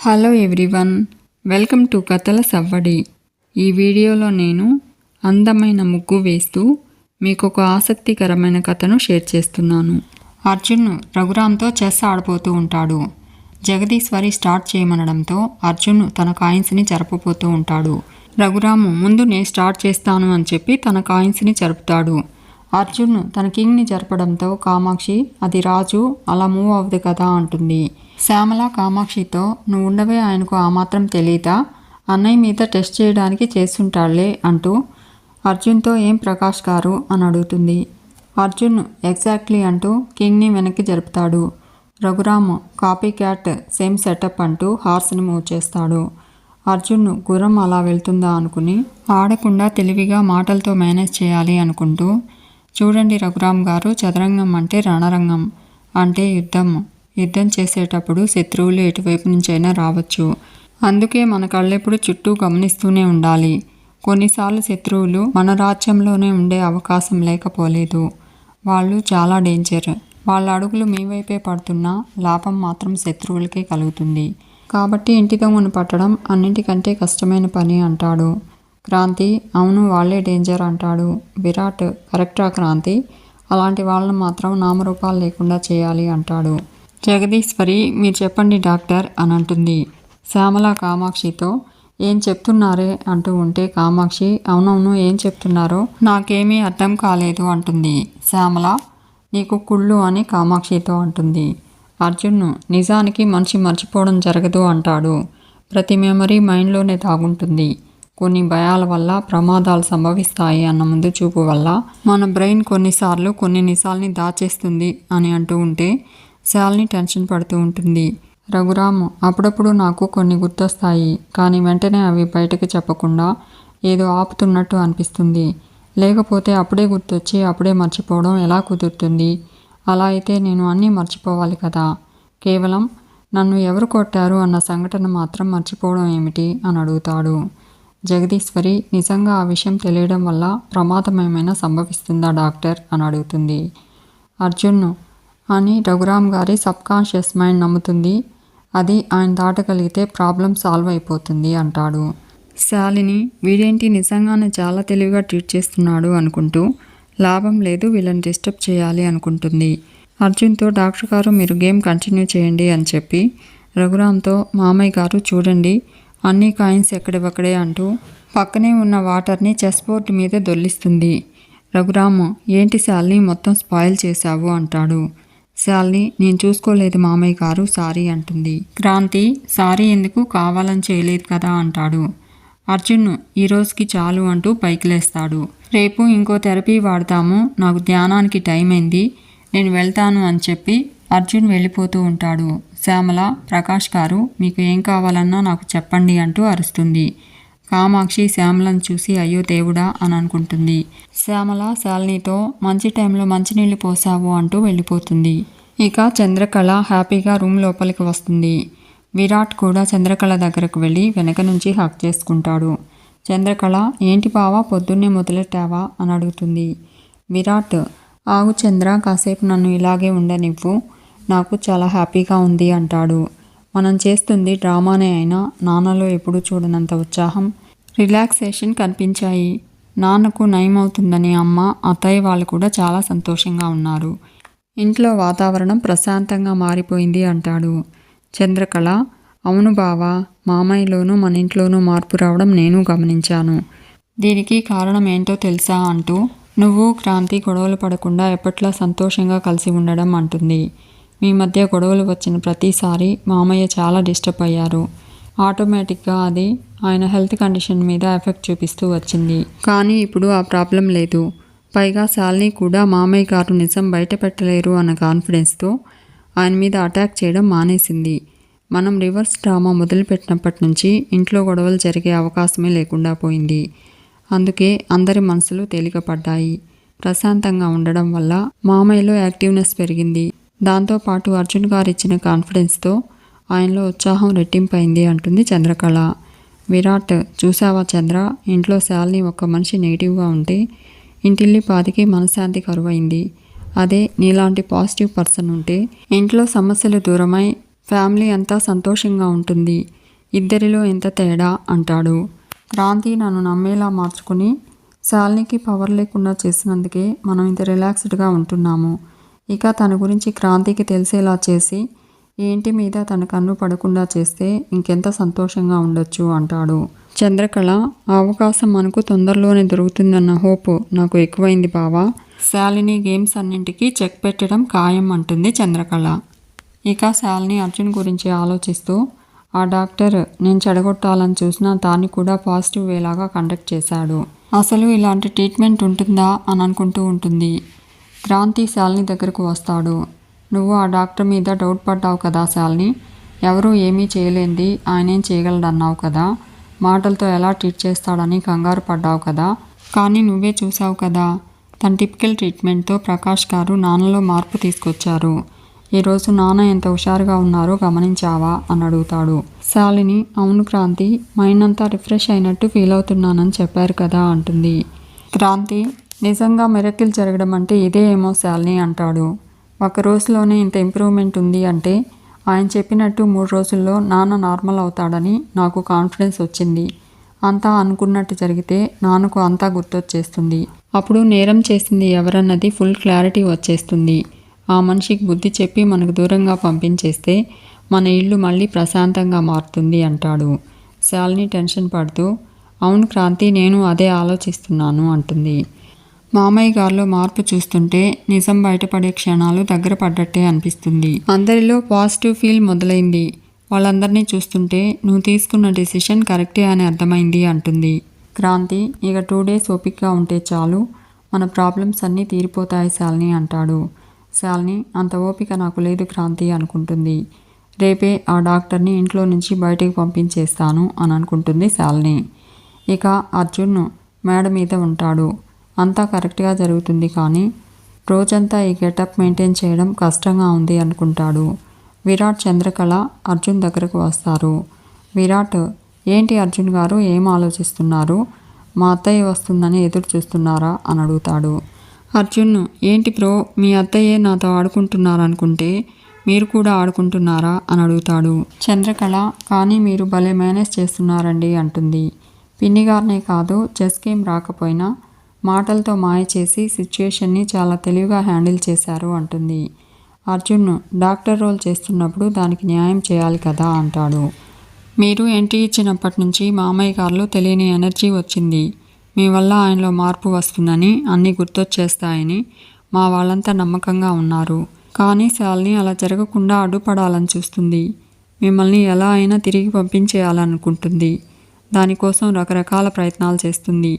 Hello everyone welcome to కథల సవ్వడి ఈ వీడియోలో నేను అందమైన ముగ్గు వేస్తూ మీకు ఒక ఆసక్తికరమైన కథను షేర్ చేస్తున్నాను. అర్జున్ రఘురామ్తో చెస్ ఆడిపోతూ ఉంటాడు. జగదీశ్వరి స్టార్ట్ చేయమనడంతో అర్జున్ తన కాయిన్స్ని జరపబోతూ ఉంటాడు. రఘురాము ముందు నేను స్టార్ట్ చేస్తాను అని చెప్పి తన కాయిన్స్ని జరుపుతాడు. అర్జున్ తన కింగ్ని జరపడంతో కామాక్షి అది రాజు అలా మూవ్ అవ్వదు కదా అంటుంది. శ్యామల కామాక్షితో నువ్వు ఉండవే ఆయనకు ఆ మాత్రం తెలియదా అన్నయ్య మీద టెస్ట్ చేయడానికి చేస్తుంటాడులే అంటూ అర్జున్తో ఏం ప్రకాష్ గారు అని అడుగుతుంది. అర్జున్ ఎగ్జాక్ట్లీ అంటూ కింగ్ని వెనక్కి జరుపుతాడు. Raghuram copy cat same setup అంటూ హార్స్ని మూవ్ చేస్తాడు అర్జున్ గుర్రం అలా వెళ్తుందా అనుకుని ఆడకుండా తెలివిగా మాటలతో మేనేజ్ చేయాలి అనుకుంటూ చూడండి రఘురామ్ గారు చదరంగం అంటే రణరంగం అంటే యుద్ధం. యుద్ధం చేసేటప్పుడు శత్రువులు ఎటువైపు నుంచైనా రావచ్చు. అందుకే మన కళ్ళెప్పుడు చుట్టూ గమనిస్తూనే ఉండాలి. కొన్నిసార్లు శత్రువులు మన రాజ్యంలోనే ఉండే అవకాశం లేకపోలేదు. వాళ్ళు చాలా డేంజర్ వాళ్ళ అడుగులు మీ వైపే పడుతున్నా లాభం మాత్రం శత్రువులకే కలుగుతుంది. కాబట్టి ఇంటి దొంగను పట్టడం అన్నింటికంటే కష్టమైన పని అంటాడు. క్రాంతి అవును వాళ్ళే డేంజర్ అంటాడు. విరాట్ కరెక్టా క్రాంతి? అలాంటి వాళ్ళని మాత్రం నామరూపాలు లేకుండా చేయాలి అంటాడు. జగదీశ్వరి మీరు చెప్పండి డాక్టర్ అని అంటుంది. శ్యామల కామాక్షితో ఏం చెప్తున్నారే అంటూ ఉంటే కామాక్షి అవునవును ఏం చెప్తున్నారో నాకేమీ అర్థం కాలేదు అంటుంది. శ్యామల నీకు కుళ్ళు అని కామాక్షితో అంటుంది. అర్జున్ నిజానికి మనిషి మర్చిపోవడం జరగదు అంటాడు. ప్రతి మెమరీ మైండ్లోనే దాగుంటుంది కొన్ని భయాల వల్ల ప్రమాదాలు సంభవిస్తాయి అన్న ముందు చూపు వల్ల మన బ్రెయిన్ కొన్నిసార్లు కొన్ని నిజాల్ని దాచేస్తుంది అని అంటూ ఉంటే శాల్ని టెన్షన్ పడుతూ ఉంటుంది. రఘురామ్ అప్పుడప్పుడు నాకు కొన్ని గుర్తొస్తాయి కానీ వెంటనే అవి బయటకు చెప్పకుండా ఏదో ఆపుతున్నట్టు అనిపిస్తుంది. లేకపోతే అప్పుడే గుర్తొచ్చి అప్పుడే మర్చిపోవడం ఎలా కుదురుతుంది? అలా అయితే నేను అన్నీ మర్చిపోవాలి కదా? కేవలం నన్ను ఎవరు కొట్టారు అన్న సంఘటన మాత్రం మర్చిపోవడం ఏమిటి? అని అడుగుతాడు. జగదీశ్వరి నిజంగా ఆ విషయం తెలియడం వల్ల ప్రమాదం ఏమైనా సంభవిస్తుందా డాక్టర్? అని అడుగుతుంది. అర్జున్ అని రఘురామ్ గారి సబ్కాన్షియస్ మైండ్ నమ్ముతుంది. అది ఆయన దాటగలిగితే ప్రాబ్లం సాల్వ్ అయిపోతుంది అంటాడు. శాలిని వీడేంటి నిజంగానే చాలా తెలివిగా ట్రీట్ చేస్తున్నాడు అనుకుంటూ లాభం లేదు వీళ్ళని డిస్టర్బ్ చేయాలి అనుకుంటుంది. అర్జున్తో డాక్టర్ గారు మీరు గేమ్ కంటిన్యూ చేయండి అని చెప్పి రఘురామ్తో మామయ్య గారు చూడండి అన్ని కాయిన్స్ ఎక్కడివక్కడే అంటూ పక్కనే ఉన్న వాటర్ని చెస్ బోర్డు మీద దొల్లిస్తుంది. రఘురాము ఏంటి శాలిని మొత్తం స్పాయిల్ చేశావు అంటాడు. శాలిని నేను చూసుకోలేదు మామయ్య గారు సారీ అంటుంది. క్రాంతి సారీ ఎందుకు? కావాలని చేయలేదు కదా అంటాడు. అర్జున్ ఈరోజుకి చాలు అంటూ పైకి లేస్తాడు రేపు ఇంకో థెరపీ వాడతాము నాకు ధ్యానానికి టైం అయింది నేను వెళ్తాను అని చెప్పి అర్జున్ వెళ్ళిపోతూ ఉంటాడు. శ్యామల ప్రకాష్ గారు మీకు ఏం కావాలన్నా నాకు చెప్పండి అంటూ అరుస్తుంది. కామాక్షి శ్యామలను చూసి అయ్యో దేవుడా అని అనుకుంటుంది. శ్యామల శాలినితో మంచి టైంలో మంచినీళ్ళు పోసావు అంటూ వెళ్ళిపోతుంది. ఇక చంద్రకళ హ్యాపీగా రూమ్ లోపలికి వస్తుంది. విరాట్ కూడా చంద్రకళ దగ్గరకు వెళ్ళి వెనక నుంచి హక్ చేసుకుంటాడు. చంద్రకళ ఏంటి బావా పొద్దున్నే మొదలెట్టావా? అని అడుగుతుంది. విరాట్ ఆగు చంద్ర కాసేపు నన్ను ఇలాగే ఉండనివ్వు. నాకు చాలా హ్యాపీగా ఉంది అంటాడు. మనం చేస్తుంది డ్రామానే అయినా నాన్నలో ఎప్పుడూ చూడనంత ఉత్సాహం రిలాక్సేషన్ కనిపించాయి. నాన్నకు నయమవుతుందని అమ్మ అత్తయ్య వాళ్ళు కూడా చాలా సంతోషంగా ఉన్నారు. ఇంట్లో వాతావరణం ప్రశాంతంగా మారిపోయింది అంటాడు. చంద్రకళ అవును బావా మామయ్యలోనూ మన ఇంట్లోనూ మార్పు రావడం నేను గమనించాను. దీనికి కారణం ఏంటో తెలుసా అంటూ నువ్వు క్రాంతి గొడవలు పడకుండా ఎప్పట్లా సంతోషంగా కలిసి ఉండడం అంటుంది. మీ మధ్య గొడవలు వచ్చిన ప్రతిసారి మామయ్య చాలా డిస్టర్బ్ అయ్యారు. ఆటోమేటిక్గా అది ఆయన హెల్త్ కండిషన్ మీద ఎఫెక్ట్ చూపిస్తూ వచ్చింది. కానీ ఇప్పుడు ఆ ప్రాబ్లం లేదు. పైగా శాలిని కూడా మామయ్య గారు నిజం బయట పెట్టలేరు అన్న కాన్ఫిడెన్స్తో ఆయన మీద అటాక్ చేయడం మానేసింది. మనం రివర్స్ డ్రామా మొదలుపెట్టినప్పటి నుంచి ఇంట్లో గొడవలు జరిగే అవకాశమే లేకుండా పోయింది. అందుకే అందరి మనసులు తేలికపడ్డాయి. ప్రశాంతంగా ఉండడం వల్ల మామయ్యలో యాక్టివ్నెస్ పెరిగింది. దాంతోపాటు అర్జున్ గారు ఇచ్చిన కాన్ఫిడెన్స్తో ఆయనలో ఉత్సాహం రెట్టింపైంది అంటుంది చంద్రకళ. విరాట్ చూసావా చంద్ర? ఇంట్లో శాలిని ఒక మనిషి నెగిటివ్గా ఉంటే ఇంటిల్లి పాదికి మనశ్శాంతి కరువైంది. అదే నీలాంటి పాజిటివ్ పర్సన్ ఉంటే ఇంట్లో సమస్యలు దూరమై ఫ్యామిలీ అంతా సంతోషంగా ఉంటుంది. ఇద్దరిలో ఎంత తేడా? అంటాడు. క్రాంతి నన్ను నమ్మేలా మార్చుకుని శాలినికి పవర్ లేకుండా చేసినందుకే మనం ఇంత రిలాక్స్డ్గా ఉంటున్నాము. ఇక తన గురించి క్రాంతికి తెలిసేలా చేసి ఈ ఇంటి మీద తన కన్ను పడకుండా చేస్తే ఇంకెంత సంతోషంగా ఉండొచ్చు అంటాడు. చంద్రకళ అవకాశం మనకు తొందరలోనే దొరుకుతుందన్న హోప్ నాకు ఎక్కువైంది బావా. శాలిని గేమ్స్ అన్నింటికి చెక్ పెట్టడం ఖాయం అంటుంది చంద్రకళ. ఇక శాలిని అర్జున్ గురించి ఆలోచిస్తూ ఆ డాక్టర్ నేను చెడగొట్టాలని చూసినా దాన్ని కూడా పాజిటివ్ వేలాగా కండక్ట్ చేశాడు. అసలు ఇలాంటి ట్రీట్మెంట్ ఉంటుందా? అని అనుకుంటూ ఉంటుంది. క్రాంతి శాలిని దగ్గరకు వస్తాడు. నువ్వు ఆ డాక్టర్ మీద డౌట్ పడ్డావు కదా శాలిని? ఎవరూ ఏమీ చేయలేంది. ఆయనేం చేయగలడన్నావు కదా? మాటలతో ఎలా ట్రీట్ చేస్తాడని కంగారు పడ్డావు కదా? కానీ నువ్వే చూసావు కదా తన టిపికల్ ట్రీట్మెంట్తో ప్రకాష్ గారు నాన్నలో మార్పు తీసుకొచ్చారు. ఈరోజు నాన్న ఎంత హుషారుగా ఉన్నారో గమనించావా అని అడుగుతాడు. శాలిని అవును క్రాంతి. మైండ్ అంతా రిఫ్రెష్ అయినట్టు ఫీల్ అవుతున్నానని చెప్పారు కదా అంటుంది. క్రాంతి నిజంగా మిరకిల్ జరగడం అంటే ఇదే ఏమో శాలిని అంటాడు. ఒక రోజులోనే ఇంత ఇంప్రూవ్మెంట్ ఉంది అంటే ఆయన చెప్పినట్టు మూడు రోజుల్లో నాన్న నార్మల్ అవుతాడని నాకు కాన్ఫిడెన్స్ వచ్చింది. అంతా అనుకున్నట్టు జరిగితే నాన్నకు అంతా గుర్తొచ్చేస్తుంది. అప్పుడు నేరం చేసింది ఎవరన్నది ఫుల్ క్లారిటీ వచ్చేస్తుంది. ఆ మనిషికి బుద్ధి చెప్పి మనకు దూరంగా పంపించేస్తే మన ఇల్లు మళ్ళీ ప్రశాంతంగా మారుతుంది అంటాడు. శాలిని టెన్షన్ పడుతూ అవును క్రాంతి నేను అదే ఆలోచిస్తున్నాను అంటుంది. మామయ్య గారిలో మార్పు చూస్తుంటే నిజం బయటపడే క్షణాలు దగ్గర పడ్డట్టే అనిపిస్తుంది. అందరిలో పాజిటివ్ ఫీల్ మొదలైంది. వాళ్ళందరినీ చూస్తుంటే నువ్వు తీసుకున్న డెసిషన్ కరెక్టే అని అర్థమైంది అంటుంది. క్రాంతి ఇక టూ డేస్ ఓపిక్గా ఉంటే చాలు. మన ప్రాబ్లమ్స్ అన్నీ తీరిపోతాయి శాలిని అంటాడు. శాలిని అంత ఓపిక నాకు లేదు క్రాంతి అనుకుంటుంది. రేపే ఆ డాక్టర్ని ఇంట్లో నుంచి బయటికి పంపించేస్తాను అని అనుకుంటుంది శాలిని. ఇక అర్జున్ మేడ మీద ఉంటాడు. అంతా కరెక్ట్గా జరుగుతుంది కానీ రోజంతా ఈ గెటప్ మెయింటైన్ చేయడం కష్టంగా ఉంది అనుకుంటాడు. విరాట్ చంద్రకళ అర్జున్ దగ్గరకు వస్తారు. విరాట్ ఏంటి అర్జున్ గారు ఏం ఆలోచిస్తున్నారు? మా అత్తయ్య వస్తుందని ఎదురు చూస్తున్నారా అని అడుగుతాడు. అర్జున్ ఏంటి బ్రో మీ అత్తయ్యే నాతో ఆడుకుంటున్నారనుకుంటే మీరు కూడా ఆడుకుంటున్నారా? అని అడుగుతాడు. చంద్రకళ కానీ మీరు భలే మేనేజ్ చేస్తున్నారండి అంటుంది. పిన్ని గారినే కాదు చెస్ గేమ్ రాకపోయినా మాటలతో మాయ చేసి సిచ్యుయేషన్ని చాలా తెలివిగా హ్యాండిల్ చేశారు అంటుంది. అర్జున్ డాక్టర్ రోల్ చేస్తున్నప్పుడు దానికి న్యాయం చేయాలి కదా అంటాడు. మీరు ఎంట్రీ ఇచ్చినప్పటి నుంచి మామయ్య గారిలో తెలియని ఎనర్జీ వచ్చింది. మీ వల్ల ఆయనలో మార్పు వస్తుందని అన్నీ గుర్తొచ్చేస్తాయని మా వాళ్ళంతా నమ్మకంగా ఉన్నారు. కానీ శాలిని అలా జరగకుండా అడ్డుపడాలని చూస్తుంది. మిమ్మల్ని ఎలా అయినా తిరిగి పంపించేయాలనుకుంటుంది. దానికోసం రకరకాల ప్రయత్నాలు చేస్తుంది.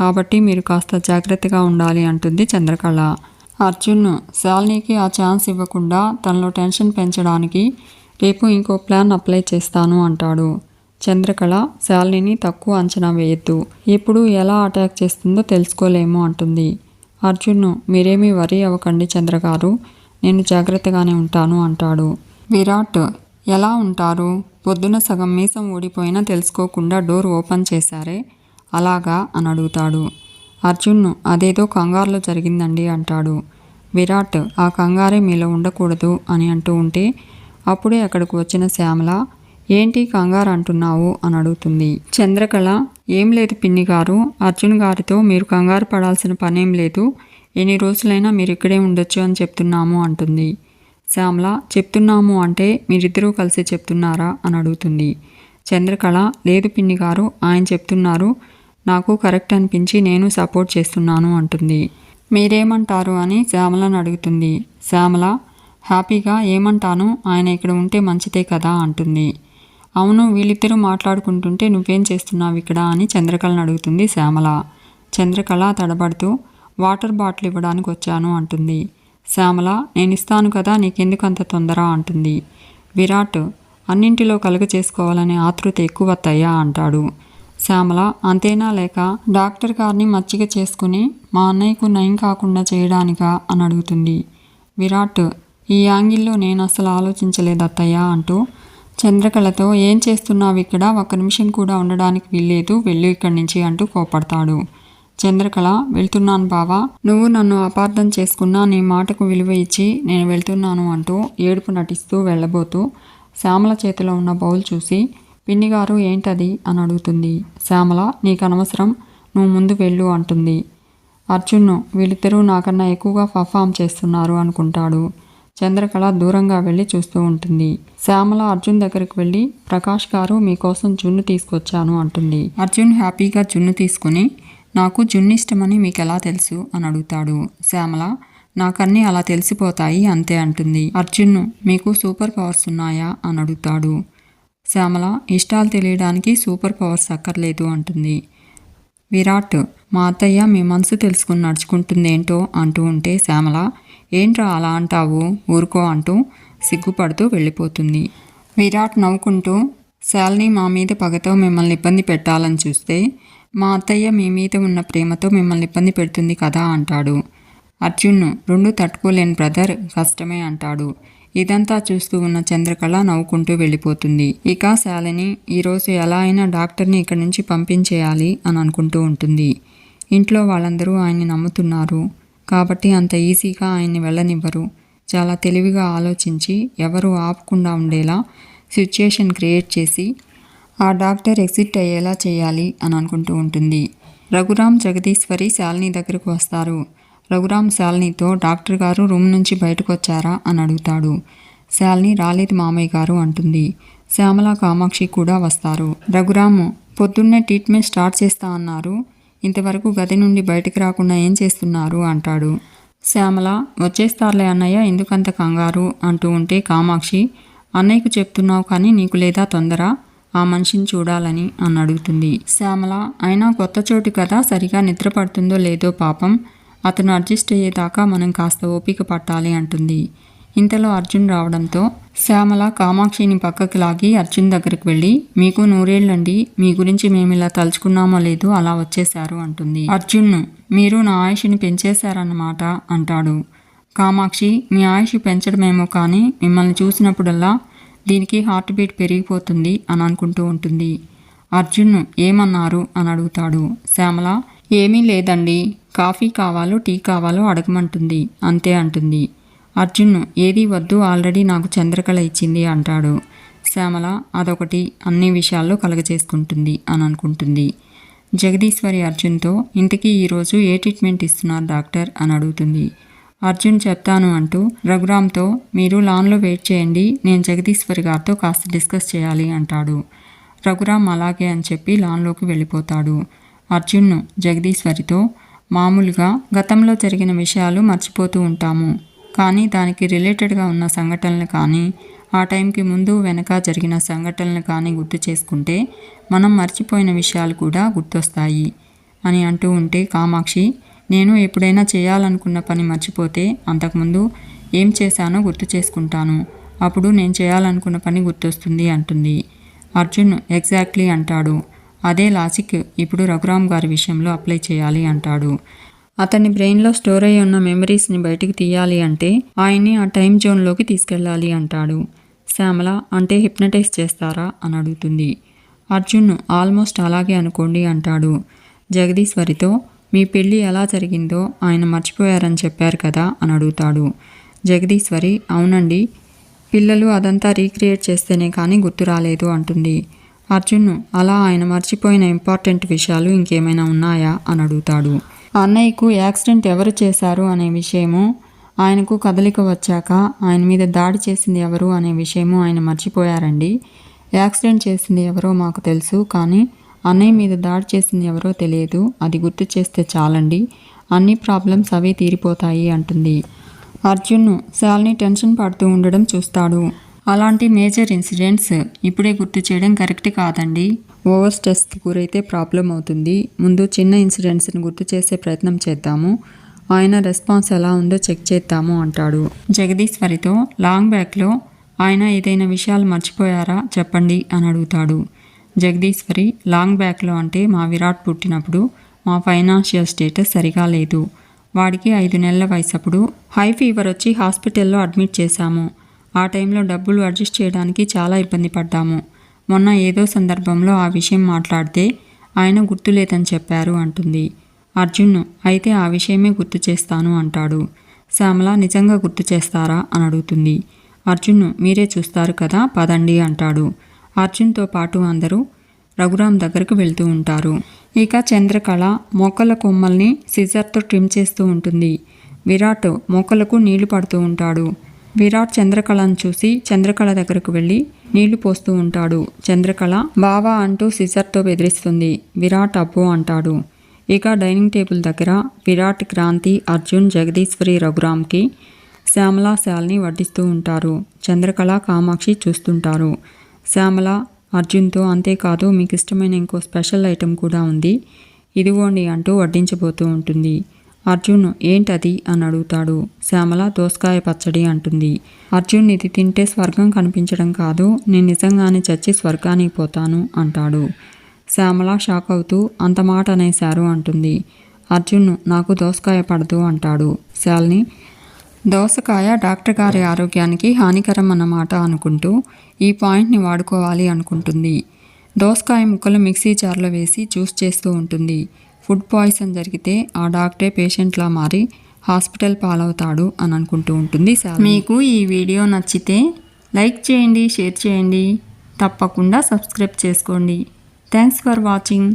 కాబట్టి మీరు కాస్త జాగ్రత్తగా ఉండాలి అంటుంది చంద్రకళ. అర్జున్ శాలినికి ఆ ఛాన్స్ ఇవ్వకుండా తనలో టెన్షన్ పెంచడానికి రేపు ఇంకో ప్లాన్ అప్లై చేస్తాను అంటాడు. చంద్రకళ శాలిని తక్కువ అంచనా వేయొద్దు. ఎప్పుడు ఎలా అటాక్ చేస్తుందో తెలుసుకోలేము అంటుంది. అర్జున్ మీరేమీ వరి అవ్వకండి చంద్రగారు. నేను జాగ్రత్తగానే ఉంటాను అంటాడు. విరాట్ ఎలా ఉంటారు? పొద్దున సగం మీసం ఊడిపోయినా తెలుసుకోకుండా డోర్ ఓపెన్ చేశారే. అలాగా? అని అడుగుతాడు. అర్జున్ అదేదో కంగారులో జరిగిందండి అంటాడు. విరాట్ ఆ కంగారే మీలో ఉండకూడదు అని అంటూ ఉంటే అప్పుడే అక్కడికి వచ్చిన శ్యామల ఏంటి కంగారు అంటున్నావు? అని అడుగుతుంది. చంద్రకళ ఏం లేదు పిన్ని గారు. అర్జున్ గారితో మీరు కంగారు పడాల్సిన పనేం లేదు. ఎన్ని రోజులైనా మీరు ఇక్కడే ఉండొచ్చు అని చెప్తున్నాము అంటుంది. శ్యామల చెప్తున్నాము అంటే మీరిద్దరూ కలిసి చెప్తున్నారా? అని అడుగుతుంది. చంద్రకళ లేదు పిన్ని గారు. ఆయన చెప్తున్నారు. నాకు కరెక్ట్ అనిపించి నేను సపోర్ట్ చేస్తున్నాను అంటుంది. మీరేమంటారు అని శ్యామలను అడుగుతుంది. శ్యామల హ్యాపీగా ఏమంటాను? ఆయన ఇక్కడ ఉంటే మంచిదే కదా అంటుంది. అవును వీళ్ళిద్దరూ మాట్లాడుకుంటుంటే నువ్వేం చేస్తున్నావు ఇక్కడ అని చంద్రకళను అడుగుతుంది శ్యామల. చంద్రకళ తడబడుతూ వాటర్ బాటిల్ ఇవ్వడానికి వచ్చాను అంటుంది. శ్యామల నేను ఇస్తాను కదా నీకెందుకు అంత తొందర అంటుంది. విరాట్ అన్నింటిలో కలుగ చేసుకోవాలనే ఆతృత ఎక్కువ అత్తయ్యా అంటాడు. శ్యామల అంతేనా లేక డాక్టర్ గారిని మచ్చిక చేసుకుని మా అన్నయ్యకు నయం కాకుండా చేయడానికా అని అడుగుతుంది. విరాట్ ఈ యాంగిల్లో నేను అసలు ఆలోచించలేదు అత్తయ్య అంటూ చంద్రకళతో ఏం చేస్తున్నావు ఇక్కడ? ఒక్క నిమిషం కూడా ఉండడానికి వీల్లేదు వెళ్ళు ఇక్కడి నుంచి అంటూ కోపడతాడు. చంద్రకళ వెళ్తున్నాను బావా నువ్వు నన్ను అపార్థం చేసుకున్నా నీ మాటకు విలువ ఇచ్చి నేను వెళ్తున్నాను అంటూ ఏడుపు నటిస్తూ వెళ్ళబోతూ శ్యామల చేతిలో ఉన్న బౌల్ చూసి పిన్ని గారు ఏంటది? అని అడుగుతుంది. శ్యామల నీకు అనవసరం నువ్వు ముందు వెళ్ళు అంటుంది. అర్జున్ను వీళ్ళిద్దరూ నాకన్నా ఎక్కువగా పర్ఫామ్ చేస్తున్నారు అనుకుంటాడు. చంద్రకళ దూరంగా వెళ్ళి చూస్తూ ఉంటుంది. శ్యామల అర్జున్ దగ్గరికి వెళ్ళి ప్రకాష్ గారు మీకోసం జున్ను తీసుకొచ్చాను అంటుంది. అర్జున్ హ్యాపీగా జున్ను తీసుకుని నాకు జున్ను ఇష్టమని మీకు ఎలా తెలుసు? అని అడుగుతాడు. శ్యామల నాకన్నీ అలా తెలిసిపోతాయి అంతే అంటుంది. అర్జున్ను మీకు సూపర్ పవర్స్ ఉన్నాయా? అని అడుగుతాడు. శ్యామల ఇష్టాలు తెలియడానికి సూపర్ పవర్స్ అక్కర్లేదు అంటుంది. విరాట్ మా అత్తయ్య మీ మనసు తెలుసుకుని నడుచుకుంటుందేంటో అంటూ ఉంటే శ్యామల ఏంట్రా అలా అంటావు? ఊరుకో అంటూ సిగ్గుపడుతూ వెళ్ళిపోతుంది. విరాట్ నవ్వుకుంటూ శాలిని మా మీద పగతో మిమ్మల్ని ఇబ్బంది పెట్టాలని చూస్తే మా అత్తయ్య మీ మీద ఉన్న ప్రేమతో మిమ్మల్ని ఇబ్బంది పెడుతుంది కదా అంటాడు. అర్జున్ రెండు తట్టుకోలేని బ్రదర్ కష్టమే అంటాడు. ఇదంతా చూస్తూ ఉన్న చంద్రకళ నవ్వుకుంటూ వెళ్ళిపోతుంది. ఇక శాలిని ఈరోజు ఎలా అయినా డాక్టర్ని ఇక్కడి నుంచి పంపించేయాలి అని అనుకుంటూ ఉంటుంది. ఇంట్లో వాళ్ళందరూ ఆయన్ని నమ్ముతున్నారు. కాబట్టి అంత ఈజీగా ఆయన్ని వెళ్ళనివ్వరు. చాలా తెలివిగా ఆలోచించి ఎవరు ఆపకుండా ఉండేలా సిచ్యుయేషన్ క్రియేట్ చేసి ఆ డాక్టర్ ఎగ్జిట్ అయ్యేలా చేయాలి అని అనుకుంటూ ఉంటుంది. రఘురామ్ జగదీశ్వరి శాలిని దగ్గరకు వస్తారు. రఘురామ్ శాలినితో డాక్టర్ గారు రూమ్ నుంచి బయటకు వచ్చారా అని అడుగుతాడు. శాలిని రాలేదు మామయ్య గారు అంటుంది. శ్యామల కామాక్షి కూడా వస్తారు. రఘురాము పొద్దున్నే ట్రీట్మెంట్ స్టార్ట్ చేస్తా అన్నారు. ఇంతవరకు గది నుండి బయటకు రాకుండా ఏం చేస్తున్నారు? అంటాడు. శ్యామల వచ్చేస్తారులే అన్నయ్య ఎందుకంత కంగారు? అంటూ ఉంటే కామాక్షి అన్నయ్యకు చెప్తున్నావు కానీ నీకు లేదా తొందర? ఆ మనిషిని చూడాలని అని అడుగుతుంది. శ్యామల అయినా కొత్త చోటు కదా సరిగా నిద్ర పడుతుందో లేదో పాపం అతను అడ్జస్ట్ అయ్యేదాకా మనం కాస్త ఓపిక పట్టాలి అంటుంది. ఇంతలో అర్జున్ రావడంతో శ్యామల కామాక్షిని పక్కకి లాగి అర్జున్ దగ్గరికి వెళ్ళి మీకు నూరేళ్ళండి మీ గురించి మేము ఇలా తలుచుకున్నామో లేదో అలా వచ్చేశారు అంటుంది. అర్జున్ను మీరు నా ఆయుష్ని పెంచేశారన్నమాట అంటాడు. కామాక్షి మీ ఆయుష్ పెంచడమేమో కానీ మిమ్మల్ని చూసినప్పుడల్లా దీనికి హార్ట్ బీట్ పెరిగిపోతుంది అని అనుకుంటూ ఉంటుంది. అర్జున్ ఏమన్నారు? అని అడుగుతాడు శ్యామల. ఏమీ లేదండి. కాఫీ కావాలో టీ కావాలో అడగమంటుంది. అంతే అంటుంది. అర్జున్ ఏది వద్దు ఆల్రెడీ నాకు చంద్రకళ ఇచ్చింది అంటాడు. శ్యామల అదొకటి అన్ని విషయాల్లో కలగజేసుకుంటుంది అని అనుకుంటుంది జగదీశ్వరి అర్జున్తో ఇంటికి ఈరోజు ఏ ట్రీట్మెంట్ ఇస్తున్నారు డాక్టర్? అని అడుగుతుంది. అర్జున్ చెప్తాను అంటూ రఘురామ్తో మీరు లాన్లో వెయిట్ చేయండి నేను జగదీశ్వరి గారితో కాస్త డిస్కస్ చేయాలి అంటాడు. రఘురామ్ అలాగే అని చెప్పి లాన్లోకి వెళ్ళిపోతాడు. అర్జున్ను జగదీశ్వరితో మామూలుగా గతంలో జరిగిన విషయాలు మర్చిపోతూ ఉంటాము. కానీ దానికి రిలేటెడ్గా ఉన్న సంఘటనలు కానీ ఆ టైంకి ముందు వెనక జరిగిన సంఘటనలు కానీ గుర్తు చేసుకుంటే మనం మర్చిపోయిన విషయాలు కూడా గుర్తొస్తాయి అని అంటూ ఉంటే కామాక్షి నేను ఎప్పుడైనా చేయాలనుకున్న పని మర్చిపోతే అంతకుముందు ఏం చేశానో గుర్తు చేసుకుంటాను. అప్పుడు నేను చేయాలనుకున్న పని గుర్తొస్తుంది అంటుంది. అర్జున్ ఎగ్జాక్ట్లీ అంటాడు. అదే లాజిక్ ఇప్పుడు రఘురామ్ గారి విషయంలో అప్లై చేయాలి అంటాడు. అతని బ్రెయిన్లో స్టోర్ అయి ఉన్న మెమరీస్ని బయటికి తీయాలి అంటే ఆయన్ని ఆ టైం జోన్లోకి తీసుకెళ్ళాలి అంటాడు. శ్యామల అంటే హిప్నటైజ్ చేస్తారా? అని అడుగుతుంది. అర్జున్ ఆల్మోస్ట్ అలాగే అనుకోండి అంటాడు. జగదీశ్వరితో మీ పెళ్ళి ఎలా జరిగిందో ఆయన మర్చిపోయారని చెప్పారు కదా? అని అడుగుతాడు. జగదీశ్వరి అవునండి. పిల్లలు అదంతా రీక్రియేట్ చేస్తేనే కానీ గుర్తు రాలేదు అంటుంది. అర్జున్ అలా ఆయన మర్చిపోయిన ఇంపార్టెంట్ విషయాలు ఇంకేమైనా ఉన్నాయా? అని అడుగుతాడు. అన్నయ్యకు యాక్సిడెంట్ ఎవరు చేశారు అనే విషయము ఆయనకు కదలిక వచ్చాక ఆయన మీద దాడి చేసింది ఎవరు అనే విషయము ఆయన మర్చిపోయారండి. యాక్సిడెంట్ చేసింది ఎవరో మాకు తెలుసు కానీ అన్నయ్య మీద దాడి చేసింది ఎవరో తెలియదు. అది గుర్తు చేస్తే చాలండి. అన్ని ప్రాబ్లమ్స్ అవే తీరిపోతాయి అంటుంది. అర్జున్ శాలిని టెన్షన్ పడుతూ ఉండడం చూస్తాడు. అలాంటి మేజర్ ఇన్సిడెంట్స్ ఇప్పుడే గుర్తు చేయడం కరెక్ట్ కాదండి. ఓవర్ స్ట్రెస్కి గురైతే ప్రాబ్లం అవుతుంది. ముందు చిన్న ఇన్సిడెంట్స్ని గుర్తు చేసే ప్రయత్నం చేద్దాము. ఆయన రెస్పాన్స్ ఎలా ఉందో చెక్ చేద్దాము అంటాడు. జగదీశ్వరితో లాంగ్ బ్యాక్లో ఆయన ఏదైనా విషయాలు మర్చిపోయారా? చెప్పండి అని అడుగుతాడు. జగదీశ్వరి లాంగ్ బ్యాక్లో అంటే మా విరాట్ పుట్టినప్పుడు మా ఫైనాన్షియల్ స్టేటస్ సరిగా లేదు. వాడికి ఐదు నెలల వయసప్పుడు హై ఫీవర్ వచ్చి హాస్పిటల్లో అడ్మిట్ చేశాము. ఆ టైంలో డబ్బులు అడ్జస్ట్ చేయడానికి చాలా ఇబ్బంది పడ్డాము. మొన్న ఏదో సందర్భంలో ఆ విషయం మాట్లాడితే ఆయన గుర్తులేదని చెప్పారు అంటుంది. అర్జున్ అయితే ఆ విషయమే గుర్తు చేస్తాను అంటాడు. శ్యామల నిజంగా గుర్తు చేస్తారా? అని అడుగుతుంది. అర్జున్ మీరే చూస్తారు కదా పదండి అంటాడు. అర్జున్తో పాటు అందరూ రఘురామ్ దగ్గరకు వెళ్తూ ఉంటారు. ఇక చంద్రకళ మొక్కల కొమ్మల్ని సిజర్తో ట్రిమ్ చేస్తూ ఉంటుంది. విరాట్ మొక్కలకు నీళ్ళు పడుతూ ఉంటాడు. విరాట్ చంద్రకళను చూసి చంద్రకళ దగ్గరకు వెళ్ళి నీళ్ళు పోస్తూ ఉంటాడు. చంద్రకళ బావా అంటూ సిజర్తో బెదిరిస్తుంది విరాట్ అబ్బో అంటాడు. ఇక డైనింగ్ టేబుల్ దగ్గర విరాట్ క్రాంతి అర్జున్ జగదీశ్వరి రఘురామ్కి శ్యామల శాల్ని వడ్డిస్తూ ఉంటారు. చంద్రకళ కామాక్షి చూస్తుంటారు. శ్యామల అర్జున్తో అంతేకాదు మీకు ఇష్టమైన ఇంకో స్పెషల్ ఐటెం కూడా ఉంది. ఇదిగోండి అంటూ వడ్డించబోతూ ఉంటుంది. అర్జున్ ఏంటది అని అడుగుతాడు. శ్యామల దోసకాయ పచ్చడి అంటుంది. అర్జున్ ఇది తింటే స్వర్గం కనిపించడం కాదు నేను నిజంగానే చచ్చి స్వర్గానికి పోతాను అంటాడు. శ్యామల షాక్ అవుతూ అంత మాట అనేశారు అంటుంది. అర్జున్ నాకు దోసకాయ పడదు అంటాడు. శాలిని దోసకాయ డాక్టర్ గారి ఆరోగ్యానికి హానికరం అన్నమాట అనుకుంటూ ఈ పాయింట్ని వాడుకోవాలి అనుకుంటుంది. దోసకాయ ముక్కలు మిక్సీ జార్లో వేసి జ్యూస్ చేస్తూ ఉంటుంది. ఫుడ్ పాయిజన్ జరిగితే ఆ డాక్టరే పేషెంట్లా మారి హాస్పిటల్ పాలవుతాడు అని అనుకుంటూ ఉంటుంది సార్ మీకు ఈ వీడియో నచ్చితే లైక్ చేయండి షేర్ చేయండి. తప్పకుండా సబ్స్క్రైబ్ చేసుకోండి. Thanks for watching.